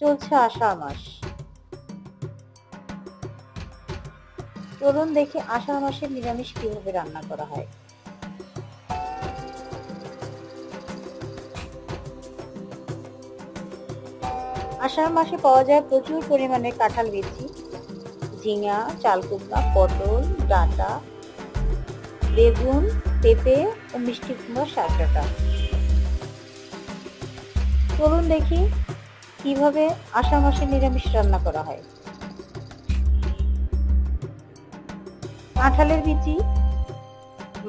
চলছে আষাঢ় মাস। চলুন দেখি আষাঢ় মাসে নিরামিষ কীভাবে রান্না করা হয়। আষাঢ় মাসে পাওয়া যায় প্রচুর পরিমাণে কাঁঠাল বিচি, ঝিঙা, চালকুমড়া, পটল, ডাঁটা, বেগুন, পেঁপে ও মিষ্টি কুমড়া শাক ডাঁটা। চলুন দেখি কীভাবে আষাঢ় মাসে নিরামিষ রান্না করা হয়? কাঁঠালের বিচি,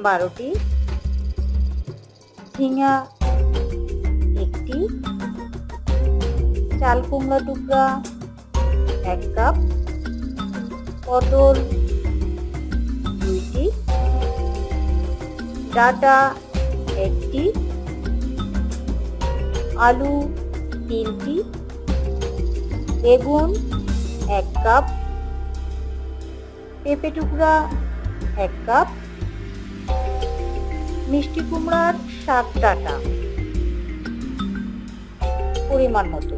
বারোটি, ঝিঙা একটি, চাল কুমড়া টুকরা এক কাপ, পটল দুইটি, ডাটা একটি, আলু তিনটি বেগুন এক কাপ, পেঁপে টুকরা এক কাপ, মিষ্টি কুমড়ার শাক ডাটা পরিমাণ মতো।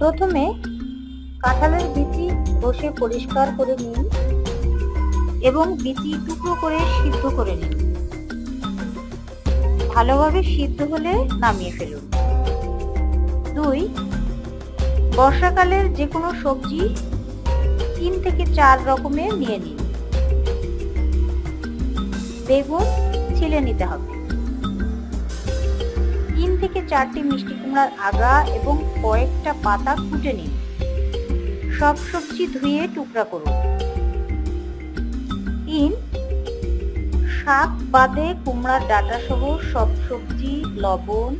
প্রথমে কাঁঠালের বিচি বসে পরিষ্কার করে নিন এবং বিচি টুকরো করে সিদ্ধ করে নিন। ভালোভাবে সিদ্ধ হলে নামিয়ে ফেলুন। দুই, বর্ষাকালের যে কোনো সবজি তিন থেকে চার রকমের নিয়ে নিন। বেগুন ছিলে নিতে হবে। তিন থেকে চারটি মিষ্টি কুমড়ার আগা এবং কয়েকটা পাতা কুটে নিন। সব সবজি ধুয়ে টুকরা করুন। শাক, বাদে কুমড়ার ডাটা সহ সব সবজি, লবণ,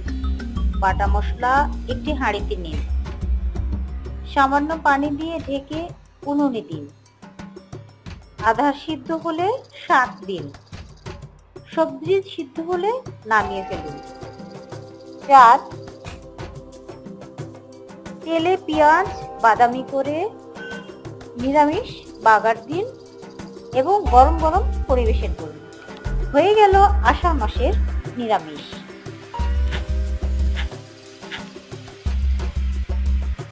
বাটা মশলা, একটি হাঁড়িতে নিন। সামান্য পানি দিয়ে ঢেকে উনুনে দিন। আধা সিদ্ধ হলে শাক দিন। সবজি সিদ্ধ হলে নামিয়ে ফেলুন। চার, তেলে পেঁয়াজ, বাদামি করে নিরামিষ বাগার দিন এবং গরম গরম পরিবেশন করুন। হয়ে গেল আষাঢ় মাসের নিরামিষ।